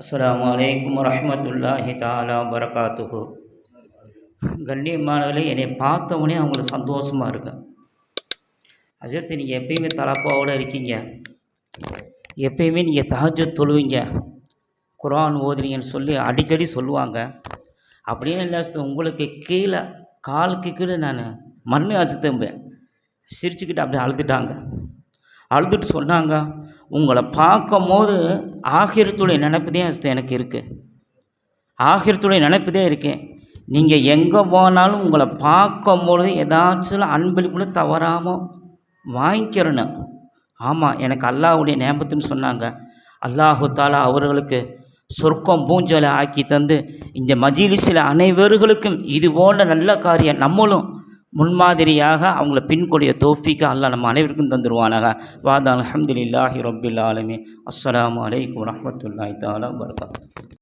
அஸ்லாம் வலைக்கம் வரமத்துல்லாஹி தாலா வரகாத்துஹு கண்ணியமானவர்களே என்னை பார்த்தவொடனே அவங்களுக்கு சந்தோஷமாக இருக்கு. அஜர்த்து நீங்கள் எப்பயுமே தலப்பாவோடு இருக்கீங்க. எப்பயுமே நீங்கள் தகஜ தொழுவீங்க. குரான் ஓதுறீங்கன்னு சொல்லி அடிக்கடி சொல்லுவாங்க. அப்படியே இல்லை உங்களுக்கு கீழே காலுக்கு கீழே நான் மண்ணு அசுத்தம்பேன் சிரிச்சுக்கிட்டு அப்படியே அழுதுட்டாங்க. அழுதுட்டு சொன்னாங்க உங்களை பார்க்கும் போது ஆகிரத்துடைய நினைப்பு தான் எனக்கு இருக்குது ஆகிரத்துடைய நினைப்பு தான் இருக்கேன் நீங்கள் எங்கே போனாலும் உங்களை பார்க்கும் பொழுது ஏதாச்சும் அன்பளிப்புன்னு தவறாமல் வாங்கிக்கிறணும் ஆமாம் எனக்கு அல்லாஹுடைய ஞாபகத்துன்னு சொன்னாங்க. அல்லாஹு தாலா அவர்களுக்கு சொர்க்கம் பூஞ்சலை ஆக்கி தந்து இந்த மஜிலிஸில் அனைவர்களுக்கும் இது போன்ற நல்ல காரியம் நம்மளும் முன்மாதிரியாக அவங்கள பின்கொடிய தோஃபிக்கு அல்லாஹ் நம்ம அனைவருக்கும் தந்துடுவானாக வாதா அலமதுல்லாஹி ரபில் ஆலமி அஸ்ஸலாமு அலைக்கும் வரஹ்மத்துல்லாஹி தாலா வரகாத்து